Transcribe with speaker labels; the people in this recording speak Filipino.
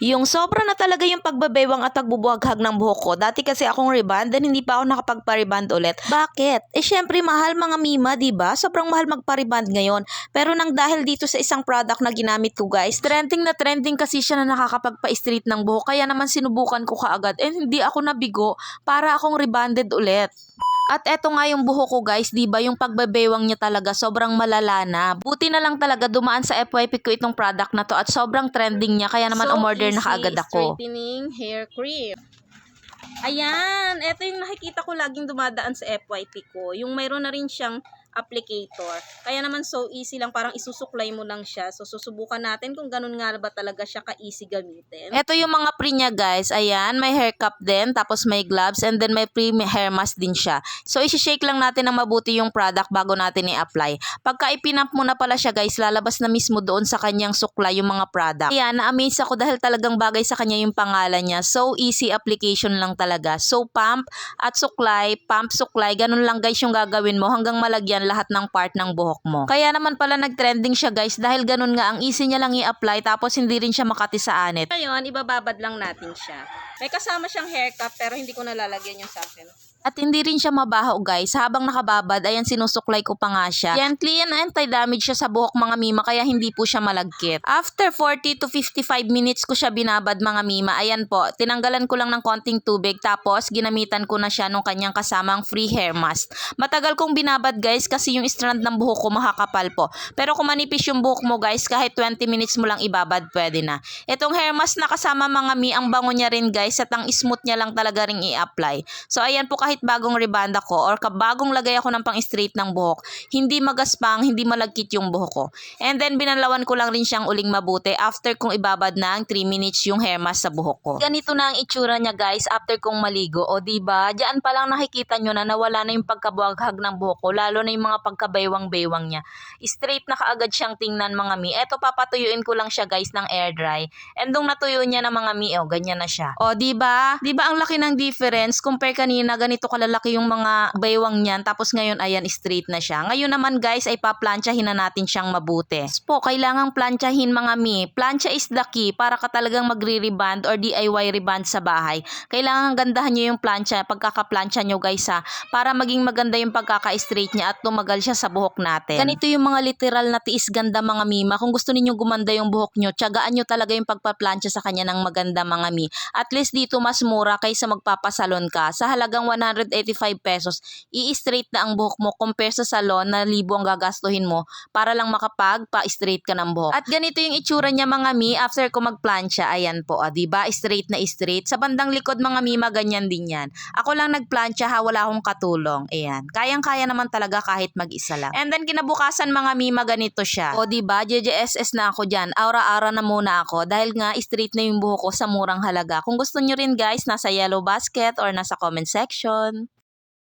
Speaker 1: Yung sobra na talaga yung pagbabaywang at pagbubuhaghag ng buhok ko. Dati kasi akong reband and hindi pa ako nakapagpa-reband ulit. Bakit? Eh syempre mahal mga mima, 'di ba? Sobrang mahal magpa-reband ngayon. Pero nang dahil dito sa isang product na ginamit ko guys, trending na trending kasi siya na nakakapagpa-straight ng buhok. Kaya naman sinubukan ko kaagad and hindi ako nabigo para akong rebanded ulit. At eto nga yung buhok ko guys, 'di ba? Yung pagbabaywang niya talaga sobrang malala na. Buti na lang talaga dumaan sa FYP ko itong product na to at sobrang trending niya kaya naman umorder na kaagad ako.
Speaker 2: straightening hair cream. Ayan, ito yung nakikita ko laging dumadaan sa FYP ko. Yung mayroon na rin siyang applicator. Kaya naman so easy lang, parang isusuklay mo lang siya. So susubukan natin kung ganun nga ba talaga siya ka-easy gamitin.
Speaker 1: Ito yung mga pre niya guys. Ayan, may hair cup din, tapos may gloves, and then may pre hair mask din siya. So, isi-shake lang natin ng mabuti yung product bago natin i-apply. Pagka ipinamp mo na pala siya guys, lalabas na mismo doon sa kanyang suklay yung mga product. Ayan, na-amaze ako dahil talagang bagay sa kanya yung pangalan niya. So, easy application lang talaga. So, pump at suklay, pump, suklay, ganun lang guys yung gagawin mo hanggang malagyan lahat ng part ng buhok mo. Kaya naman pala nag-trending siya guys dahil ganun nga ang easy niya lang i-apply tapos hindi rin siya makati sa anit.
Speaker 2: Ngayon, ibababad lang natin siya. May kasama siyang hair cap pero hindi ko nalalagyan yung sa akin.
Speaker 1: At hindi rin siya mabaho guys. Habang nakababad, ayan sinusuklay ko pa nga siya. Gently and anti-damage siya sa buhok mga mima kaya hindi po siya malagkit. After 40 to 55 minutes ko siya binabad mga mima. Ayan po, tinanggalan ko lang ng konting tubig tapos ginamitan ko na siya nung kanyang kasamang free hair mask. Matagal kong binabad guys kasi yung strand ng buhok ko makakapal po. Pero kung manipis yung buhok mo guys, kahit 20 minutes mo lang ibabad, pwede na. Itong hair mask na kasama mga mi, ang bango niya rin guys at ang smooth niya lang talaga ring i-apply. So ayan po kahit bagong rebanda ko or kabagong lagay ako ng pang-straight ng buhok, hindi magaspang, hindi malagkit yung buhok ko. And then binalawan ko lang rin siyang uling mabuti after kong ibabad na ang 3 minutes yung hair mask sa buhok ko. Ganito na ang itsura niya guys after kong maligo. O di ba? Diyan pa lang nakikita nyo na nawala na yung pagkabuhaghag ng buhok ko, lalo na yung mga pagkabaywang-baywang niya. Straight na kaagad siyang tingnan mga mi. Eto papatuyuin ko lang siya guys ng air dry. And nung natuyo niya na mga mi, oh, ganyan na siya. O di ba? Di ba ang laki ng difference compare kanina ganito kalalaki yung mga baywang niyan tapos ngayon ayan straight na siya. Ngayon naman guys ay paplansyahin na natin siyang mabuti. Po, kailangang plansyahin mga mi. Plansya is the key para ka talagang magre-reband or DIY reband sa bahay. Kailangan gandahan niyo yung plansya, pagkakaplansya niyo guys ha, para maging maganda yung pagkaka-straight niya at tumagal siya sa buhok natin. Ganito yung mga literal na tiis ganda mga mima. Kung gusto niyo gumanda yung buhok niyo, tiyagaan niyo talaga yung pagpaplansya sa kanya ng maganda mga mi. At least dito mas mura kaysa magpapasalon ka. Sa halagang 185 pesos, i-straight na ang buhok mo compare sa salon na libo ang gagastuhin mo para lang makapag-pa-straight ka ng buhok. At ganito yung itsura niya mga mi after ko magplansya. Ayan po, ah, 'di ba? Straight na straight. Sa bandang likod mga mima ganyan din 'yan. Ako lang nagplansya ha, wala akong katulong. Ayan. Kayang-kaya naman talaga kahit mag-isa lang. And then kinabukasan mga mima ganito siya. O 'di ba? JJSS na ako diyan. Aura-ara na muna ako dahil nga straight na yung buhok ko sa murang halaga. Kung gusto niyo rin guys, nasa yellow basket or nasa comment section. yun.